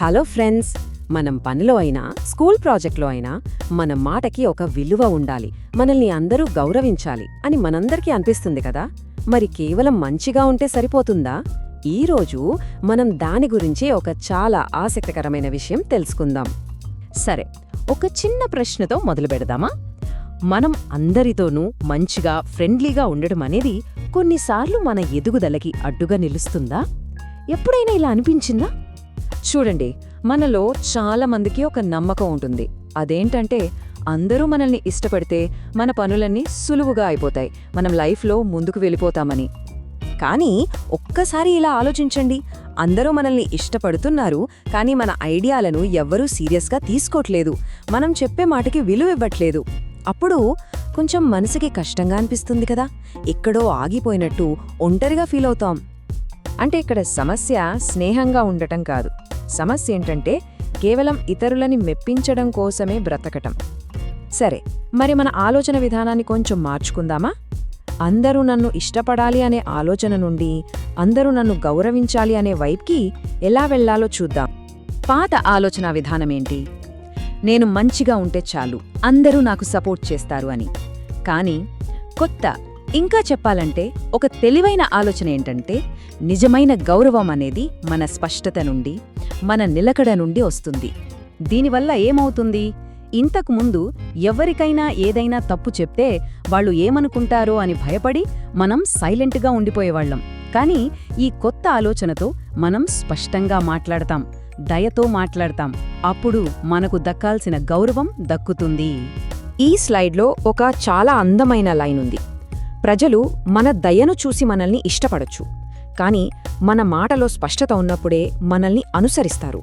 Hello friends మనం పనిలో అయినా స్కూల్ ప్రాజెక్ట్లో అయినా మన మాటకి ఒక విలువ ఉండాలి మనల్ని అందరూ గౌరవించాలి అని మనందరికీ అనిపిస్తుంది కదా? మరి కేవలం మంచిగా ఉంటే సరిపోతుందా? ఈరోజు మనం దాని గురించి ఒక చాలా ఆసక్తికరమైన విషయం తెలుసుకుందాం. సరే ఒక చిన్న ప్రశ్నతో మొదలు పెడదామా? మనం అందరితోనూ మంచిగా ఫ్రెండ్లీగా ఉండడం అనేది కొన్నిసార్లు మన ఎదుగుదలకి అడ్డుగా నిలుస్తుందా? ఎప్పుడైనా ఇలా అనిపించిందా? చూడండి మనలో చాలా మందికి ఒక నమ్మకం ఉంటుంది. అదేంటంటే అందరూ మనల్ని ఇష్టపడితే మన పనులన్నీ సులువుగా అయిపోతాయి. మనం లైఫ్లో ముందుకు వెళ్ళిపోతామని. కానీ ఒక్కసారి ఇలా ఆలోచించండి. అందరూ మనల్ని ఇష్టపడుతున్నారు కానీ మన ఐడియాలను ఎవ్వరూ సీరియస్గా తీసుకోవట్లేదు మనం చెప్పే మాటకి విలువ ఇవ్వట్లేదు. అప్పుడు కొంచెం మనసుకి కష్టంగా అనిపిస్తుంది కదా. ఎక్కడో ఆగిపోయినట్టు ఒంటరిగా ఫీల్ అవుతాం. అంటే ఇక్కడ సమస్య స్నేహంగా ఉండటం కాదు. సమస్య ఏంటంటే కేవలం ఇతరులని మెప్పించడం కోసమే బ్రతకటం. సరే మరి మన ఆలోచన విధానాన్ని కొంచెం మార్చుకుందామా? అందరూ నన్ను ఇష్టపడాలి అనే ఆలోచన నుండి అందరూ నన్ను గౌరవించాలి అనే వైపుకి ఎలా వెళ్ళాలో చూద్దాం. పాత ఆలోచన విధానమేంటి నేను మంచిగా ఉంటే చాలు అందరూ నాకు సపోర్ట్ చేస్తారు అని. కానీ కొత్త ఇంకా చెప్పాలంటే ఒక తెలివైన ఆలోచన ఏంటంటే నిజమైన గౌరవం అనేది మన స్పష్టత నుండి మన నిలకడ నుండి వస్తుంది. దీనివల్ల ఏమవుతుంది? ఇంతకుముందు ఎవరికైనా ఏదైనా తప్పు చెప్తే వాళ్ళు ఏమనుకుంటారో అని భయపడి మనం సైలెంట్గా ఉండిపోయేవాళ్ళం కానీ ఈ కొత్త ఆలోచనతో మనం స్పష్టంగా మాట్లాడతాం దయతో మాట్లాడతాం. అప్పుడు మనకు దక్కాల్సిన గౌరవం దక్కుతుంది. ఈ స్లైడ్లో ఒక చాలా అందమైన లైన్ ఉంది. ప్రజలు మన దయను చూసి మనల్ని ఇష్టపడొచ్చు. కానీ మన మాటలో స్పష్టత ఉన్నప్పుడే మనల్ని అనుసరిస్తారు.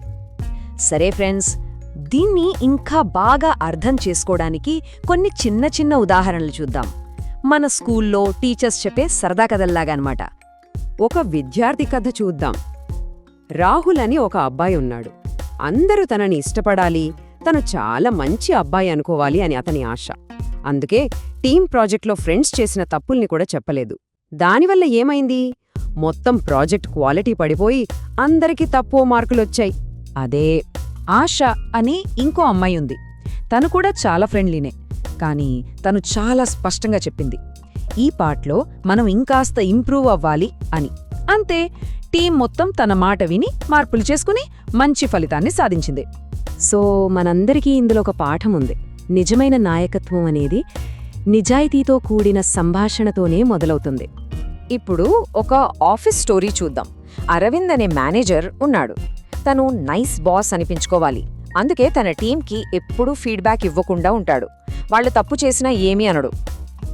సరే ఫ్రెండ్స్ దీన్ని ఇంకా బాగా అర్థం చేసుకోవడానికి కొన్ని చిన్న చిన్న ఉదాహరణలు చూద్దాం. మన స్కూల్లో టీచర్స్ చెప్పే సరదా కథల్లాగా అనమాట ఒక విద్యార్థి కథ చూద్దాం. రాహుల్ అని ఒక అబ్బాయి ఉన్నాడు. అందరూ తనని ఇష్టపడాలి తను చాలా మంచి అబ్బాయి అనుకోవాలి అని అతని ఆశ. అందుకే టీం ప్రాజెక్ట్లో ఫ్రెండ్స్ చేసిన తప్పుల్ని కూడా చెప్పలేదు. దానివల్ల ఏమైంది? మొత్తం ప్రాజెక్ట్ క్వాలిటీ పడిపోయి అందరికీ తక్కువ మార్కులొచ్చాయి. అదే ఆశ అని ఇంకో అమ్మాయి ఉంది. తను కూడా చాలా ఫ్రెండ్లీనే. కానీ తను చాలా స్పష్టంగా చెప్పింది. ఈ పార్ట్లో మనం ఇంకాస్త ఇంప్రూవ్ అవ్వాలి అని. అంతే టీం మొత్తం తన మాట విని మార్పులు చేసుకుని మంచి ఫలితాన్ని సాధించింది. సో మనందరికీ ఇందులో ఒక పాఠం ఉంది. నిజమైన నాయకత్వం అనేది నిజాయితీతో కూడిన సంభాషణతోనే మొదలవుతుంది. ఇప్పుడు ఒక ఆఫీస్ స్టోరీ చూద్దాం. అరవింద్ అనే మేనేజర్ ఉన్నాడు. తను నైస్ బాస్ అనిపించుకోవాలి. అందుకే తన టీంకి ఎప్పుడూ ఫీడ్బ్యాక్ ఇవ్వకుండా ఉంటాడు. వాళ్ళు తప్పు చేసినా ఏమీ అనడు.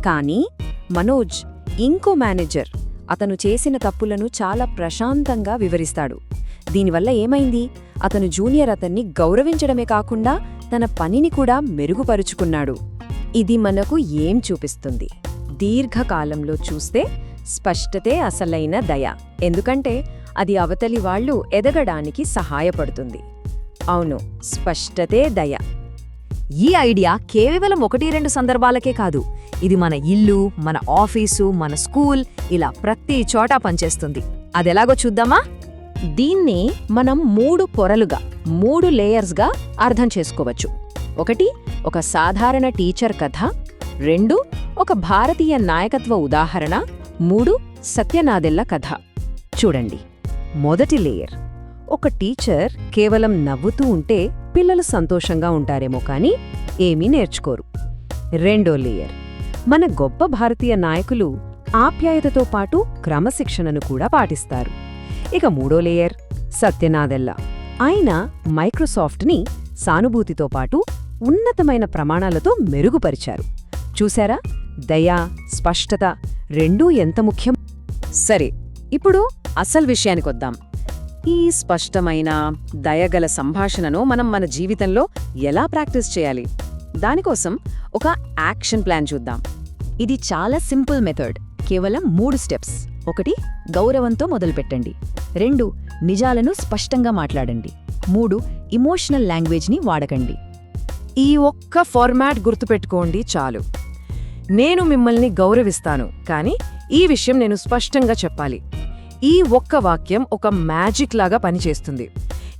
కానీ మనోజ్ ఇంకో మేనేజర్ అతను చేసిన తప్పులను చాలా ప్రశాంతంగా వివరిస్తాడు. దీనివల్ల ఏమైంది? అతను జూనియర్ అతన్ని గౌరవించడమే కాకుండా తన పనిని కూడా మెరుగుపరుచుకున్నాడు. ఇది మనకు ఏం చూపిస్తుంది? దీర్ఘకాలంలో చూస్తే స్పష్టతే అసలైన దయ. ఎందుకంటే అది అవతలి వాళ్ళు ఎదగడానికి సహాయపడుతుంది. అవును స్పష్టతే దయ. ఈ ఐడియా కేవలం ఒకటి రెండు సందర్భాలకే కాదు ఇది మన ఇల్లు మన ఆఫీసు మన స్కూల్ ఇలా ప్రతి చోట పనిచేస్తుంది. అదెలాగో చూద్దామా? దీన్ని మనం మూడు పొరలుగా మూడు లేయర్స్గా అర్థం చేసుకోవచ్చు. ఒకటి ఒక సాధారణ టీచర్ కథ. రెండు ఒక భారతీయ నాయకత్వ ఉదాహరణ. మూడు సత్యనాదెల్ల కథ. చూడండి. మొదటి లేయర్. ఒక టీచర్ కేవలం నవ్వుతూ ఉంటే పిల్లలు సంతోషంగా ఉంటారేమో కానీ ఏమీ నేర్చుకోరు. రెండో లేయర్. మన గొప్ప భారతీయ నాయకులు ఆప్యాయతతో పాటు క్రమశిక్షణను కూడా పాటిస్తారు. ఇక మూడో లేయర్ సత్యనాదెల్ల ఆయన మైక్రోసాఫ్ట్ని సానుభూతితో పాటు ఉన్నతమైన ప్రమాణాలతో మెరుగుపరిచారు. చూశారా? దయ స్పష్టత రెండూ ఎంత ముఖ్యం? సరే ఇప్పుడు అసలు విషయానికొద్దాం ఈ స్పష్టమైన దయగల సంభాషణను మనం మన జీవితంలో ఎలా ప్రాక్టీస్ చేయాలి? దానికోసం ఒక యాక్షన్ ప్లాన్ చూద్దాం. ఇది చాలా సింపుల్ మెథడ్ కేవలం మూడు స్టెప్స్. ఒకటి గౌరవంతో మొదలుపెట్టండి. రెండు నిజాలను స్పష్టంగా మాట్లాడండి. మూడు ఇమోషనల్ లాంగ్వేజ్ని వాడకండి. ఈ ఒక్క ఫార్మాట్ గుర్తుపెట్టుకోండి చాలు. నేను మిమ్మల్ని గౌరవిస్తాను కానీ ఈ విషయం నేను స్పష్టంగా చెప్పాలి. ఈ ఒక్క వాక్యం ఒక మ్యాజిక్ లాగా పనిచేస్తుంది.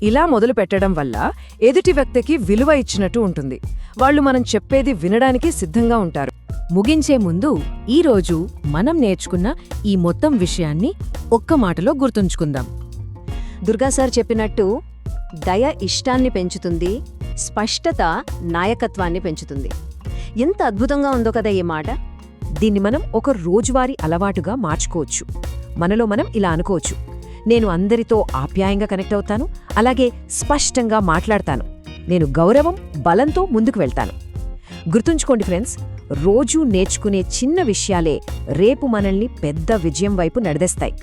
ఇలా మొదలు పెట్టడం వల్ల ఎదుటి వ్యక్తికి విలువ ఇచ్చినట్టు ఉంటుంది. వాళ్ళు మనం చెప్పేది వినడానికి సిద్ధంగా ఉంటారు. ముగించే ముందు ఈరోజు మనం నేర్చుకున్న ఈ మొత్తం విషయాన్ని ఒక్క మాటలో గుర్తుంచుకుందాం. దుర్గా సార్ చెప్పినట్టు దయ ఇష్టాన్ని పెంచుతుంది స్పష్టత నాయకత్వాన్ని పెంచుతుంది. ఎంత అద్భుతంగా ఉందో కదా ఈ మాట. దీన్ని మనం ఒక రోజువారీ అలవాటుగా మార్చుకోవచ్చు. మనలో మనం ఇలా అనుకోవచ్చు. నేను అందరితో ఆప్యాయంగా కనెక్ట్ అవుతాను అలాగే స్పష్టంగా మాట్లాడతాను. నేను గౌరవం బలంతో ముందుకు వెళ్తాను. గుర్తుంచుకోండి ఫ్రెండ్స్ రోజూ నేర్చుకునే చిన్న విషయాలే రేపు మనల్ని పెద్ద విజయం వైపు నడిదేస్తాయి.